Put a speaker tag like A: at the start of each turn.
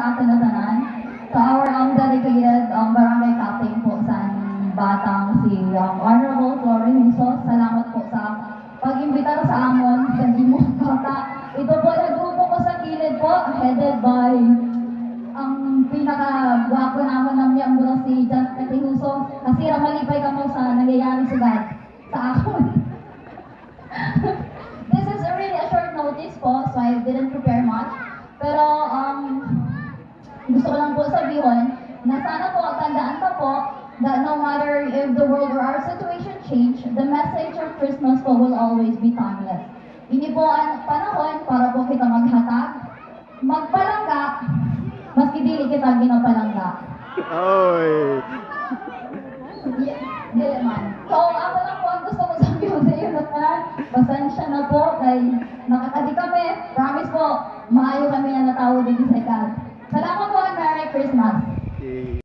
A: sa atin na tanan. To our um, dedicated um, barangay captain po sa batang si um, Honorable Florin Huso. Salamat po sa pag-imbita sa amon sa imong bata. Ito po na grupo ko sa kilid po, headed by ang pinaka-gwapo naman sabihin na sana po tandaan pa po that no matter if the world or our situation change, the message of Christmas po will always be timeless. Hindi po ang panahon para po kita maghatag, magpalangga, maski dili kita ginapalangga.
B: Oy.
A: Yeah, dili man. So, ako lang po ang gusto ko sabihin sa iyo na. Pasensya na po kay nakakadi kami. Promise po, maayo kami na natawag din sa God. Salamat po and Merry Christmas.
B: Eh,